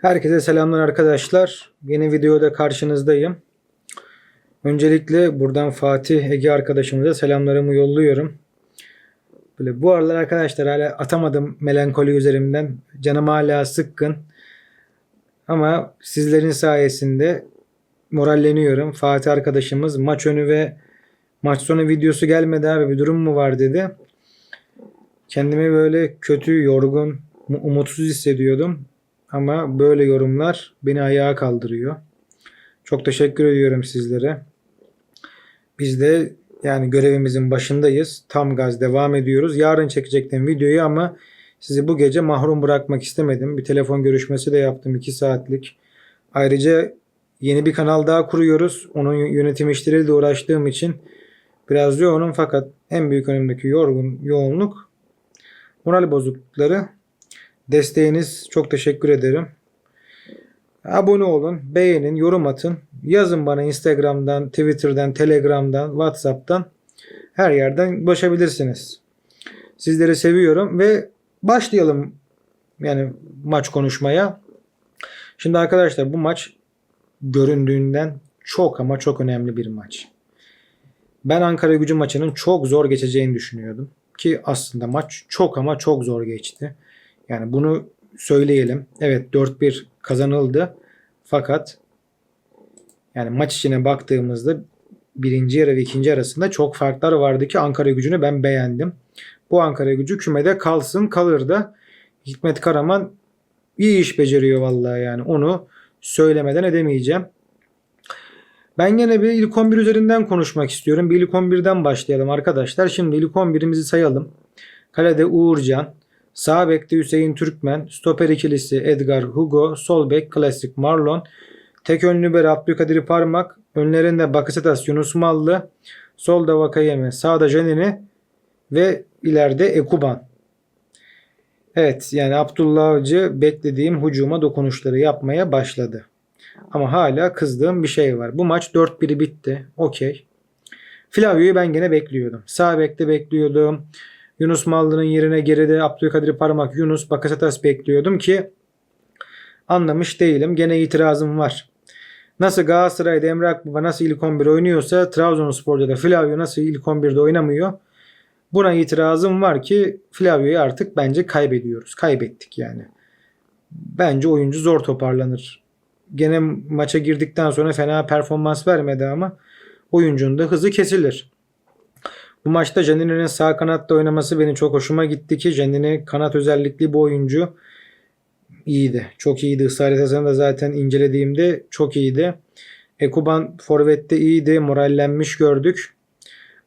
Herkese selamlar arkadaşlar. Yeni videoda karşınızdayım. Öncelikle buradan Fatih Ege arkadaşımıza selamlarımı yolluyorum. Böyle bu aralar arkadaşlar hala atamadım melankoli üzerimden. Canım hala sıkkın. Ama sizlerin sayesinde moralleniyorum. Fatih arkadaşımız maç önü ve maç sonu videosu gelmedi abi bir durum mu var dedi. Kendimi böyle kötü, yorgun, mu- umutsuz hissediyordum. Ama böyle yorumlar beni ayağa kaldırıyor. Çok teşekkür ediyorum sizlere. Biz de yani görevimizin başındayız. Tam gaz devam ediyoruz. Yarın çekecektim videoyu ama sizi bu gece mahrum bırakmak istemedim. Bir telefon görüşmesi de yaptım 2 saatlik. Ayrıca yeni bir kanal daha kuruyoruz. Onun yönetim işleriyle uğraştığım için biraz yoğunum fakat en büyük önümdeki yorgun yoğunluk moral bozuklukları. Desteğiniz çok teşekkür ederim. Abone olun, beğenin, yorum atın. Yazın bana Instagram'dan, Twitter'dan, Telegram'dan, WhatsApp'tan her yerden ulaşabilirsiniz. Sizleri seviyorum ve başlayalım yani maç konuşmaya. Şimdi arkadaşlar bu maç göründüğünden çok ama çok önemli bir maç. Ben Ankara Gücü maçının çok zor geçeceğini düşünüyordum. Ki aslında maç çok ama çok zor geçti. Yani bunu söyleyelim. Evet 4-1 kazanıldı. Fakat yani maç içine baktığımızda birinci yarı ve ikinci arasında çok farklar vardı ki Ankara gücünü ben beğendim. Bu Ankara gücü kümede kalsın kalır da Hikmet Karaman iyi iş beceriyor vallahi yani onu söylemeden edemeyeceğim. Ben gene bir ilk 11 üzerinden konuşmak istiyorum. Bir ilk 11'den başlayalım arkadaşlar. Şimdi ilk 11'imizi sayalım. Kalede Uğurcan, Sağ bekte Hüseyin Türkmen, stoper ikilisi Edgar Hugo, sol bek klasik Marlon, tek önlü beri Abdülkadir Parmak, önlerinde Bakasetas Yunus Mallı, solda Vakayeme, sağda Janini ve ileride Ekuban. Evet yani Abdullah Avcı beklediğim hücuma dokunuşları yapmaya başladı. Ama hala kızdığım bir şey var. Bu maç 4-1 bitti. Okey. Flavio'yu ben gene bekliyordum. Sağ bekte bekliyordum. Yunus Mallı'nın yerine geride Abdülkadir Parmak, Yunus Bakasetas bekliyordum ki anlamış değilim. Gene itirazım var. Nasıl Galatasaray'da Emre Akbaba nasıl ilk 11 oynuyorsa Trabzonspor'da da Flavio nasıl ilk 11'de oynamıyor. Buna itirazım var ki Flavio'yu artık bence kaybediyoruz. Kaybettik yani. Bence oyuncu zor toparlanır. Gene maça girdikten sonra fena performans vermedi ama oyuncunun da hızı kesilir. Bu maçta Janini'nin sağ kanatta oynaması beni çok hoşuma gitti ki Janini kanat özellikli bu oyuncu iyiydi. Çok iyiydi. Haritasını da zaten incelediğimde çok iyiydi. Ekuban forvette iyiydi. Morallenmiş gördük.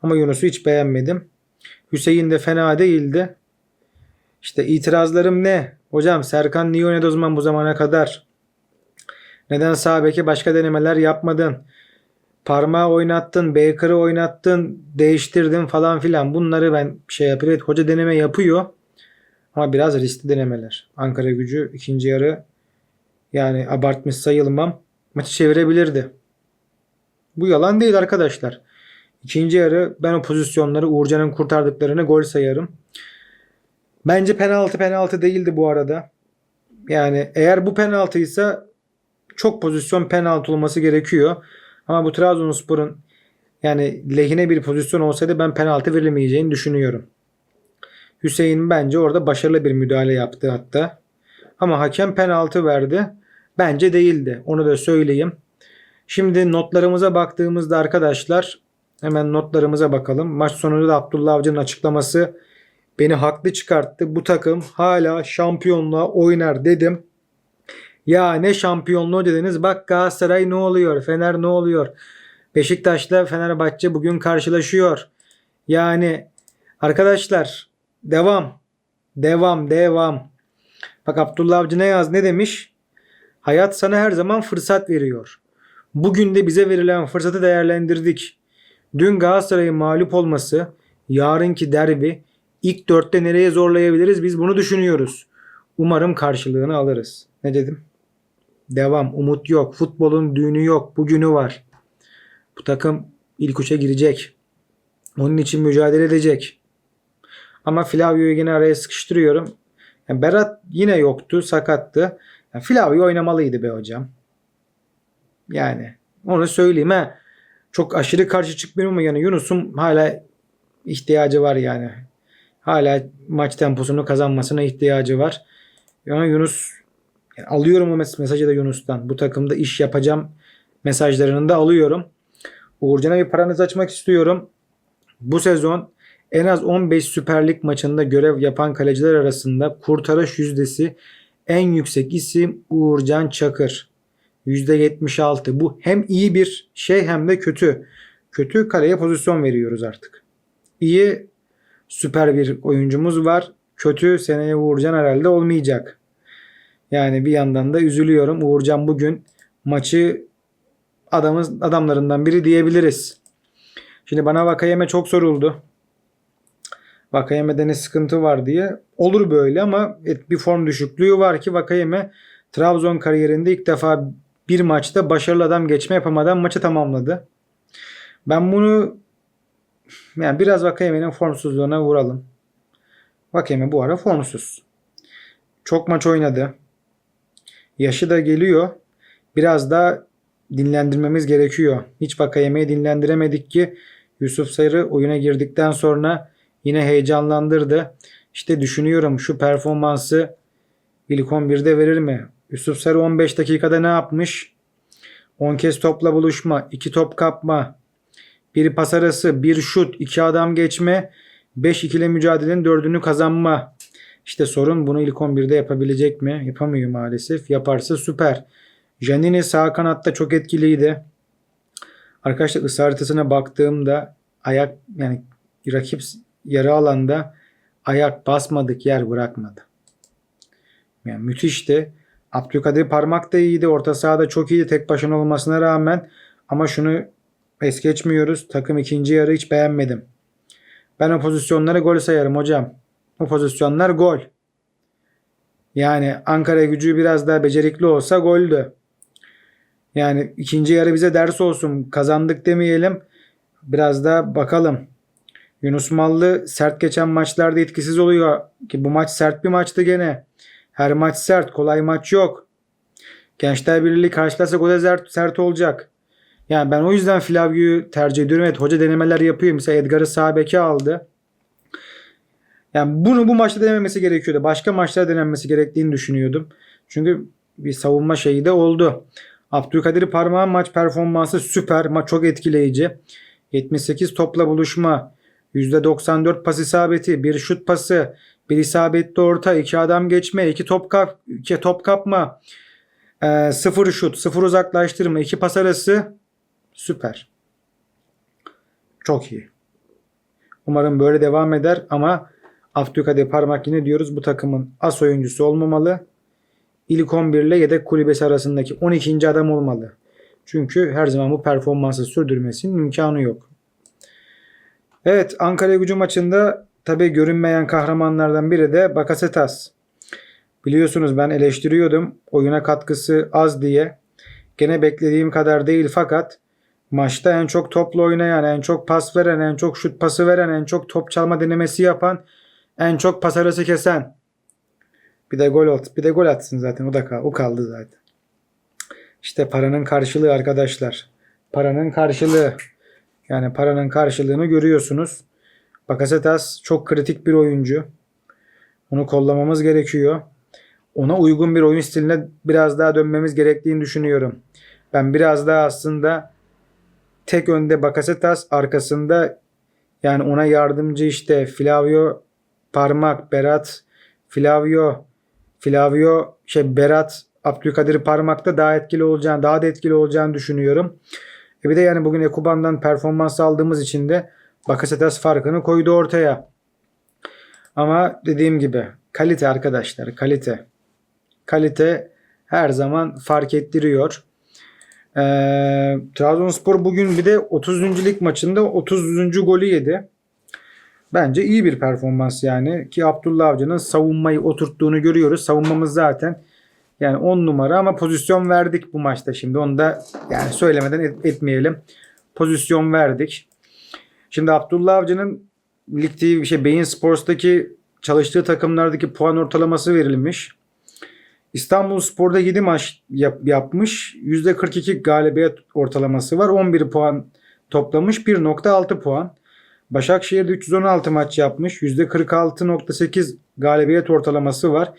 Ama Yunus'u hiç beğenmedim. Hüseyin de fena değildi. İşte itirazlarım ne? Hocam Serkan niye oynadı o zaman bu zamana kadar? Neden sağ beke başka denemeler yapmadın? Parmağı oynattın, Baker'ı oynattın, değiştirdin falan filan. Bunları ben şey yapıyorum. Evet, hoca deneme yapıyor. Ama biraz riskli denemeler. Ankara gücü ikinci yarı yani abartmış sayılmam. Maçı çevirebilirdi. Bu yalan değil arkadaşlar. İkinci yarı ben o pozisyonları Uğurcan'ın kurtardıklarını gol sayarım. Bence penaltı penaltı değildi bu arada. Yani eğer bu penaltıysa çok pozisyon penaltı olması gerekiyor. Ama bu Trabzonspor'un yani lehine bir pozisyon olsaydı ben penaltı verilmeyeceğini düşünüyorum. Hüseyin bence orada başarılı bir müdahale yaptı hatta. Ama hakem penaltı verdi. Bence değildi. Onu da söyleyeyim. Şimdi notlarımıza baktığımızda arkadaşlar hemen notlarımıza bakalım. Maç sonunda da Abdullah Avcı'nın açıklaması beni haklı çıkarttı. Bu takım hala şampiyonluğa oynar dedim. Ya ne şampiyonluğu dediniz. Bak Galatasaray ne oluyor? Fener ne oluyor? Beşiktaş'la Fenerbahçe bugün karşılaşıyor. Yani arkadaşlar devam. Devam, devam. Bak Abdullah Avcı ne yaz ne demiş? Hayat sana her zaman fırsat veriyor. Bugün de bize verilen fırsatı değerlendirdik. Dün Galatasaray'ın mağlup olması, yarınki derbi ilk dörtte nereye zorlayabiliriz biz bunu düşünüyoruz. Umarım karşılığını alırız. Ne dedim? Devam. Umut yok. Futbolun düğünü yok. Bugünü var. Bu takım ilk üçe girecek. Onun için mücadele edecek. Ama Flavio'yu yine araya sıkıştırıyorum. Yani Berat yine yoktu. Sakattı. Yani Flavio oynamalıydı be hocam. Yani onu söyleyeyim ha. Çok aşırı karşı çıkmıyorum ama yani Yunus'un hala ihtiyacı var yani. Hala maç temposunu kazanmasına ihtiyacı var. Yani Yunus yani alıyorum o mes- mesajı da Yunus'tan. Bu takımda iş yapacağım mesajlarını da alıyorum. Uğurcan'a bir paranız açmak istiyorum. Bu sezon en az 15 Süper Lig maçında görev yapan kaleciler arasında kurtarış yüzdesi en yüksek isim Uğurcan Çakır. %76. Bu hem iyi bir şey hem de kötü. Kötü kaleye pozisyon veriyoruz artık. İyi süper bir oyuncumuz var. Kötü seneye Uğurcan herhalde olmayacak. Yani bir yandan da üzülüyorum. Uğurcan bugün maçı adamız adamlarından biri diyebiliriz. Şimdi bana Vakayeme çok soruldu. Vakayeme'de ne sıkıntı var diye. Olur böyle ama bir form düşüklüğü var ki Vakayeme Trabzon kariyerinde ilk defa bir maçta başarılı adam geçme yapamadan maçı tamamladı. Ben bunu yani biraz Vakayeme'nin formsuzluğuna vuralım. Vakayeme bu ara formsuz. Çok maç oynadı. Yaşı da geliyor. Biraz da dinlendirmemiz gerekiyor. Hiç Vakayeme'yi dinlendiremedik ki Yusuf Sarı oyuna girdikten sonra yine heyecanlandırdı. İşte düşünüyorum şu performansı ilk 11'de verir mi? Yusuf Sarı 15 dakikada ne yapmış? 10 kez topla buluşma, 2 top kapma, bir pas arası, bir şut, 2 adam geçme, 5 ikili mücadelenin 4'ünü kazanma. İşte sorun bunu ilk 11'de yapabilecek mi? Yapamıyor maalesef. Yaparsa süper. Janini sağ kanatta çok etkiliydi. Arkadaşlar ısı haritasına baktığımda ayak yani rakip yarı alanda ayak basmadık yer bırakmadı. Yani müthişti. Abdülkadir parmak da iyiydi. Orta sahada çok iyiydi tek başına olmasına rağmen. Ama şunu es geçmiyoruz. Takım ikinci yarı hiç beğenmedim. Ben o pozisyonları gol sayarım hocam. O pozisyonlar gol. Yani Ankara gücü biraz daha becerikli olsa goldü. Yani ikinci yarı bize ders olsun. Kazandık demeyelim. Biraz da bakalım. Yunus Mallı sert geçen maçlarda etkisiz oluyor. Ki bu maç sert bir maçtı gene. Her maç sert. Kolay maç yok. Gençler Birliği karşılarsak o da sert, olacak. Yani ben o yüzden Flavio'yu tercih ediyorum. Evet hoca denemeler yapıyor. Mesela Edgar'ı sağ beke aldı. Yani bunu bu maçta denememesi gerekiyordu. Başka maçlarda denenmesi gerektiğini düşünüyordum. Çünkü bir savunma şeyi de oldu. Abdülkadir Parmağan maç performansı süper. Maç çok etkileyici. 78 topla buluşma. %94 pas isabeti. Bir şut pası. Bir isabetli orta. iki adam geçme. iki top, kap, iki top kapma. Ee, sıfır şut. Sıfır uzaklaştırma. iki pas arası. Süper. Çok iyi. Umarım böyle devam eder ama Abdülkadir Parmak yine diyoruz bu takımın as oyuncusu olmamalı. İlk 11 ile yedek kulübesi arasındaki 12. adam olmalı. Çünkü her zaman bu performansı sürdürmesinin imkanı yok. Evet Ankara gücü maçında tabi görünmeyen kahramanlardan biri de Bakasetas. Biliyorsunuz ben eleştiriyordum oyuna katkısı az diye. Gene beklediğim kadar değil fakat maçta en çok topla oynayan, en çok pas veren, en çok şut pası veren, en çok top çalma denemesi yapan, en çok pas arası kesen. Bir de gol at, bir de gol atsın zaten o da kal- o kaldı zaten. İşte paranın karşılığı arkadaşlar. Paranın karşılığı. Yani paranın karşılığını görüyorsunuz. Bakasetas çok kritik bir oyuncu. Onu kollamamız gerekiyor. Ona uygun bir oyun stiline biraz daha dönmemiz gerektiğini düşünüyorum. Ben biraz daha aslında tek önde Bakasetas arkasında yani ona yardımcı işte Flavio Parmak, Berat, Flavio, Flavio şey Berat, Abdülkadir Parmak'ta daha etkili olacağını, daha da etkili olacağını düşünüyorum. E bir de yani bugün Ekuban'dan performans aldığımız için de Bakasetas farkını koydu ortaya. Ama dediğim gibi kalite arkadaşlar, kalite. Kalite her zaman fark ettiriyor. Ee, Trabzonspor bugün bir de 30. lig maçında 30. golü yedi. Bence iyi bir performans yani ki Abdullah Avcı'nın savunmayı oturttuğunu görüyoruz. Savunmamız zaten yani 10 numara ama pozisyon verdik bu maçta şimdi. Onu da yani söylemeden et- etmeyelim. Pozisyon verdik. Şimdi Abdullah Avcı'nın Lig TV şey Beyin Sports'taki çalıştığı takımlardaki puan ortalaması verilmiş. İstanbul Spor'da 7 maç yap- yapmış. %42 galibiyet ortalaması var. 11 puan toplamış. 1.6 puan. Başakşehir'de 316 maç yapmış. %46.8 galibiyet ortalaması var.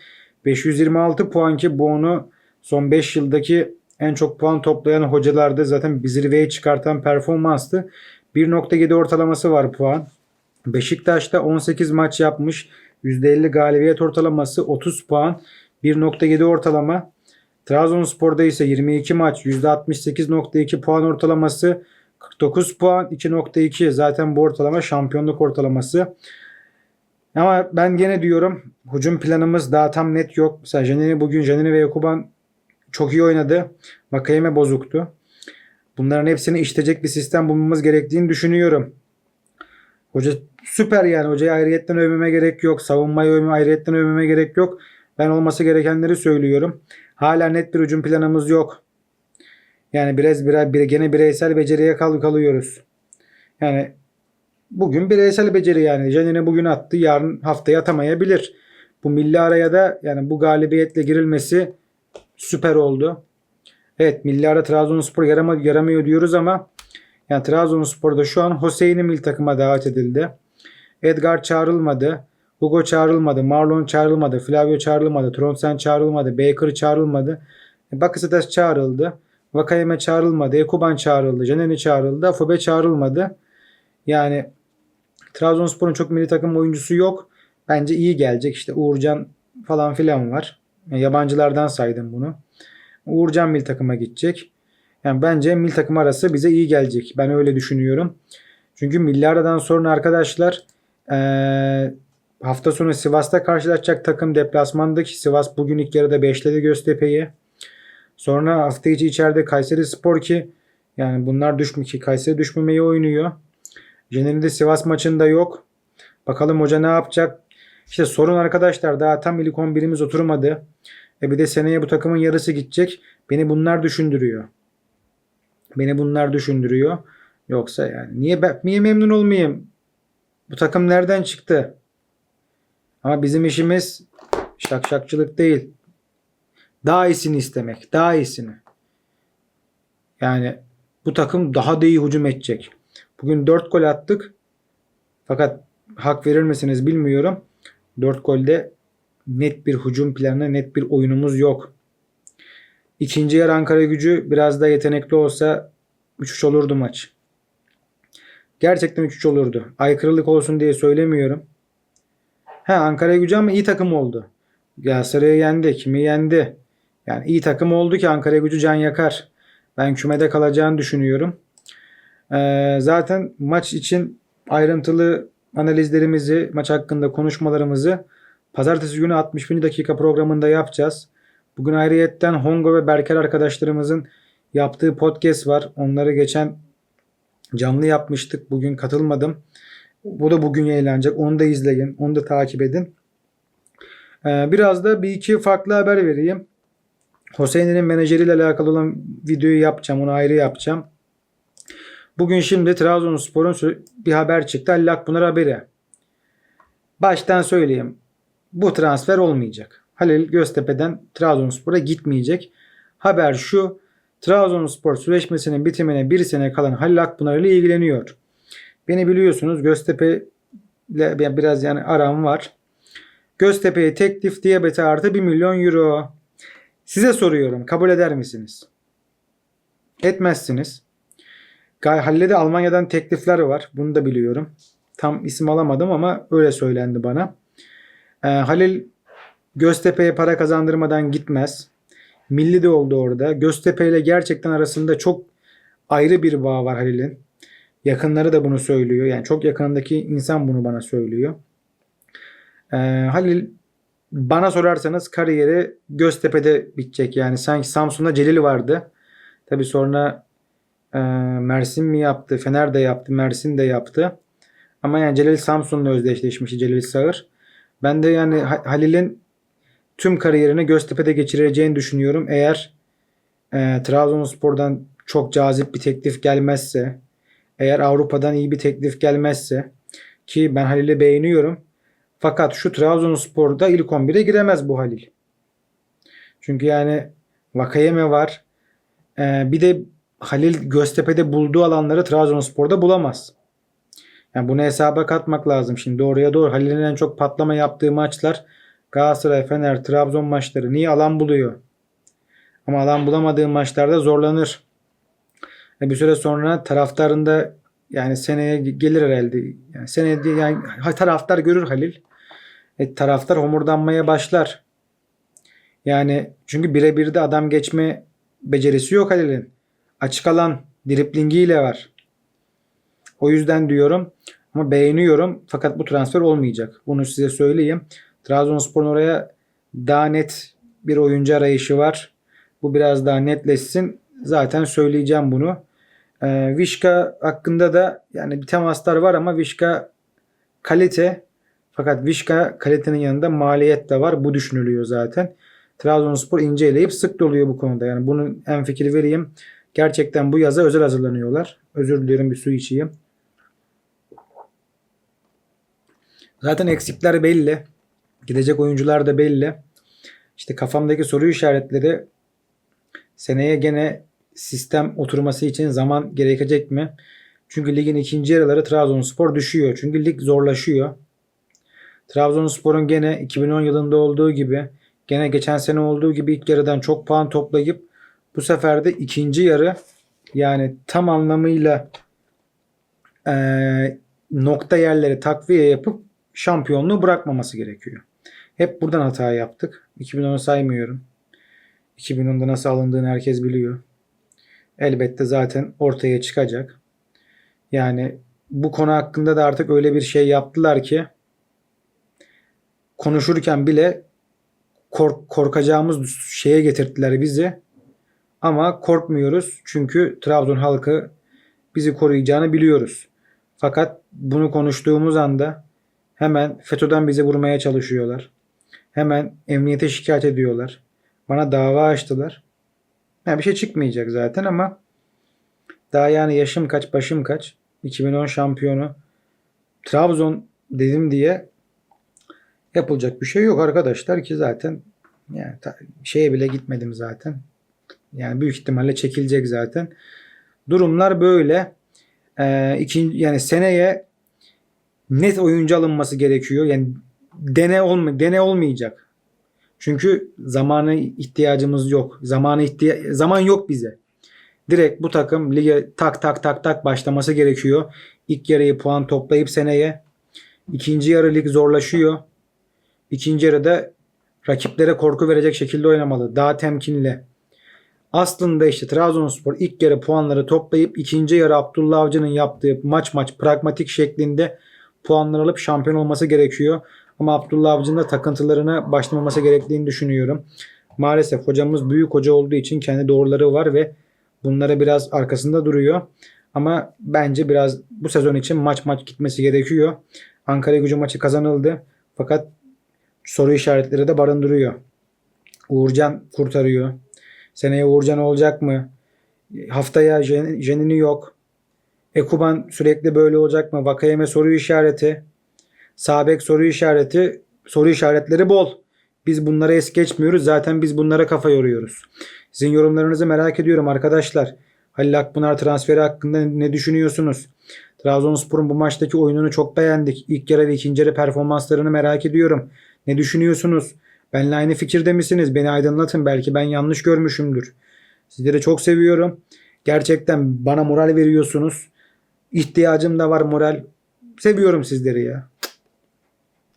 526 puan ki bu onu son 5 yıldaki en çok puan toplayan hocalarda zaten zirveye çıkartan performanstı. 1.7 ortalaması var puan. Beşiktaş'ta 18 maç yapmış. %50 galibiyet ortalaması 30 puan. 1.7 ortalama. Trabzonspor'da ise 22 maç %68.2 puan ortalaması 49 puan 2.2 zaten bu ortalama şampiyonluk ortalaması. Ama ben gene diyorum hücum planımız daha tam net yok. Mesela Janini bugün Janini ve Yakuban çok iyi oynadı. Vakayeme bozuktu. Bunların hepsini işleyecek bir sistem bulmamız gerektiğini düşünüyorum. Hoca süper yani. Hocayı ayrıyetten övmeme gerek yok. Savunmayı övmeme, ayrıyetten övmeme gerek yok. Ben olması gerekenleri söylüyorum. Hala net bir hücum planımız yok. Yani biraz biraz bir, gene bireysel beceriye kal kalıyoruz. Yani bugün bireysel beceri yani. Janine bugün attı. Yarın haftaya atamayabilir. Bu milli araya da yani bu galibiyetle girilmesi süper oldu. Evet milli ara Trabzonspor yaramadı, yaramıyor diyoruz ama yani Trabzonspor'da şu an Hüseyin'i milli takıma davet edildi. Edgar çağrılmadı. Hugo çağrılmadı. Marlon çağrılmadı. Flavio çağrılmadı. Tronsen çağrılmadı. Baker çağrılmadı. Bakasetas çağrıldı. Vakayeme çağrılmadı. Ekuban çağrıldı. Janeni çağrıldı. Afobe çağrılmadı. Yani Trabzonspor'un çok milli takım oyuncusu yok. Bence iyi gelecek. İşte Uğurcan falan filan var. Yabancılardan saydım bunu. Uğurcan milli takıma gidecek. Yani bence milli takım arası bize iyi gelecek. Ben öyle düşünüyorum. Çünkü milli sonra arkadaşlar eee, hafta sonu Sivas'ta karşılaşacak takım deplasmandaki Sivas bugün ilk yarıda 5'ledi Göztepe'yi. Sonra hafta içi içeride Kayseri Spor ki yani bunlar düşmüş ki Kayseri düşmemeyi oynuyor. Jener'in de Sivas maçında yok. Bakalım hoca ne yapacak? İşte sorun arkadaşlar daha tam ilk 11'imiz oturmadı. E bir de seneye bu takımın yarısı gidecek. Beni bunlar düşündürüyor. Beni bunlar düşündürüyor. Yoksa yani niye ben niye memnun olmayayım? Bu takım nereden çıktı? Ama bizim işimiz şakşakçılık değil. Daha iyisini istemek. Daha iyisini. Yani bu takım daha da iyi hücum edecek. Bugün 4 gol attık. Fakat hak verir misiniz bilmiyorum. 4 golde net bir hücum planı, net bir oyunumuz yok. İkinci yarı Ankara gücü biraz da yetenekli olsa 3-3 olurdu maç. Gerçekten 3-3 olurdu. Aykırılık olsun diye söylemiyorum. Ha Ankara gücü ama iyi takım oldu. Galatasaray'ı yendi. Kimi yendi? Yani iyi takım oldu ki Ankara gücü can yakar. Ben kümede kalacağını düşünüyorum. Ee, zaten maç için ayrıntılı analizlerimizi, maç hakkında konuşmalarımızı pazartesi günü 61. dakika programında yapacağız. Bugün ayrıyetten Hongo ve Berker arkadaşlarımızın yaptığı podcast var. Onları geçen canlı yapmıştık. Bugün katılmadım. Bu da bugün yayınlanacak. Onu da izleyin. Onu da takip edin. Ee, biraz da bir iki farklı haber vereyim. Hüseyin'in menajeriyle alakalı olan videoyu yapacağım. Onu ayrı yapacağım. Bugün şimdi Trabzonspor'un bir haber çıktı. Halil Akpınar haberi. Baştan söyleyeyim. Bu transfer olmayacak. Halil Göztepe'den Trabzonspor'a gitmeyecek. Haber şu. Trabzonspor sözleşmesinin bitimine bir sene kalan Halil Akpınar ile ilgileniyor. Beni biliyorsunuz Göztepe ile biraz yani aram var. Göztepe'ye teklif diyabete artı 1 milyon euro. Size soruyorum kabul eder misiniz? Etmezsiniz. Gay Halil'e de Almanya'dan teklifler var. Bunu da biliyorum. Tam isim alamadım ama öyle söylendi bana. Ee, Halil Göztepe'ye para kazandırmadan gitmez. Milli de oldu orada. Göztepe ile gerçekten arasında çok ayrı bir bağ var Halil'in. Yakınları da bunu söylüyor. Yani çok yakınındaki insan bunu bana söylüyor. Ee, Halil bana sorarsanız kariyeri Göztepe'de bitecek. Yani sanki Samsun'da Celil vardı. Tabi sonra e, Mersin mi yaptı? Fener de yaptı. Mersin de yaptı. Ama yani Celil Samsun'la özdeşleşmişti Celil Sağır. Ben de yani Ha- Halil'in tüm kariyerini Göztepe'de geçireceğini düşünüyorum. Eğer e, Trabzonspor'dan çok cazip bir teklif gelmezse, eğer Avrupa'dan iyi bir teklif gelmezse ki ben Halil'i beğeniyorum. Fakat şu Trabzonspor'da ilk 11'e giremez bu Halil. Çünkü yani Vakayeme var. Ee, bir de Halil Göztepe'de bulduğu alanları Trabzonspor'da bulamaz. Yani bunu hesaba katmak lazım. Şimdi doğruya doğru Halil'in en çok patlama yaptığı maçlar Galatasaray, Fener, Trabzon maçları. Niye alan buluyor? Ama alan bulamadığı maçlarda zorlanır. E bir süre sonra taraftarında yani seneye gelir herhalde. Yani seneye yani taraftar görür Halil. E, taraftar homurdanmaya başlar. Yani çünkü birebir de adam geçme becerisi yok Halil'in. Açık alan driplingiyle var. O yüzden diyorum ama beğeniyorum fakat bu transfer olmayacak. Bunu size söyleyeyim. Trabzonspor'un oraya daha net bir oyuncu arayışı var. Bu biraz daha netleşsin. Zaten söyleyeceğim bunu. Ee, Vişka hakkında da yani bir temaslar var ama Vişka kalite fakat Vişka kalitenin yanında maliyet de var. Bu düşünülüyor zaten. Trabzonspor inceleyip sık doluyor bu konuda. Yani bunun en fikri vereyim. Gerçekten bu yaza özel hazırlanıyorlar. Özür dilerim bir su içeyim. Zaten eksikler belli. Gidecek oyuncular da belli. İşte kafamdaki soru işaretleri seneye gene sistem oturması için zaman gerekecek mi? Çünkü ligin ikinci yarıları Trabzonspor düşüyor. Çünkü lig zorlaşıyor. Trabzonspor'un gene 2010 yılında olduğu gibi gene geçen sene olduğu gibi ilk yarıdan çok puan toplayıp bu sefer de ikinci yarı yani tam anlamıyla eee, nokta yerleri takviye yapıp şampiyonluğu bırakmaması gerekiyor. Hep buradan hata yaptık. 2010'u saymıyorum. 2010'da nasıl alındığını herkes biliyor. Elbette zaten ortaya çıkacak. Yani bu konu hakkında da artık öyle bir şey yaptılar ki konuşurken bile kork- korkacağımız şeye getirdiler bizi. Ama korkmuyoruz çünkü Trabzon halkı bizi koruyacağını biliyoruz. Fakat bunu konuştuğumuz anda hemen FETÖ'den bizi vurmaya çalışıyorlar. Hemen emniyete şikayet ediyorlar. Bana dava açtılar. Yani bir şey çıkmayacak zaten ama daha yani yaşım kaç başım kaç 2010 şampiyonu Trabzon dedim diye yapılacak bir şey yok arkadaşlar ki zaten yani şeye bile gitmedim zaten. Yani büyük ihtimalle çekilecek zaten. Durumlar böyle. Ee, ikinci, yani seneye net oyuncu alınması gerekiyor. Yani dene olma dene olmayacak. Çünkü zamana ihtiyacımız yok. Zamanı ihtiya zaman yok bize. Direkt bu takım lige tak tak tak tak başlaması gerekiyor. İlk yarıyı puan toplayıp seneye ikinci yarı lig zorlaşıyor. İkinci yarıda rakiplere korku verecek şekilde oynamalı. Daha temkinli. Aslında işte Trabzonspor ilk yarı puanları toplayıp ikinci yarı Abdullah Avcı'nın yaptığı maç maç pragmatik şeklinde puanlar alıp şampiyon olması gerekiyor. Ama Abdullah Avcı'nın da takıntılarına başlamaması gerektiğini düşünüyorum. Maalesef hocamız büyük hoca olduğu için kendi doğruları var ve bunlara biraz arkasında duruyor. Ama bence biraz bu sezon için maç maç gitmesi gerekiyor. Ankara gücü maçı kazanıldı. Fakat soru işaretleri de barındırıyor. Uğurcan kurtarıyor. Seneye Uğurcan olacak mı? Haftaya Jen- Jenini yok. Ekuban sürekli böyle olacak mı? Vakayeme soru işareti. Sabek soru işareti. Soru işaretleri bol. Biz bunlara es geçmiyoruz. Zaten biz bunlara kafa yoruyoruz. Sizin yorumlarınızı merak ediyorum arkadaşlar. Halil Akpınar transferi hakkında ne düşünüyorsunuz? Trabzonspor'un bu maçtaki oyununu çok beğendik. İlk yarı ve ikinci yarı performanslarını merak ediyorum. Ne düşünüyorsunuz? Benimle aynı fikirde misiniz? Beni aydınlatın. Belki ben yanlış görmüşümdür. Sizleri çok seviyorum. Gerçekten bana moral veriyorsunuz. İhtiyacım da var moral. Seviyorum sizleri ya.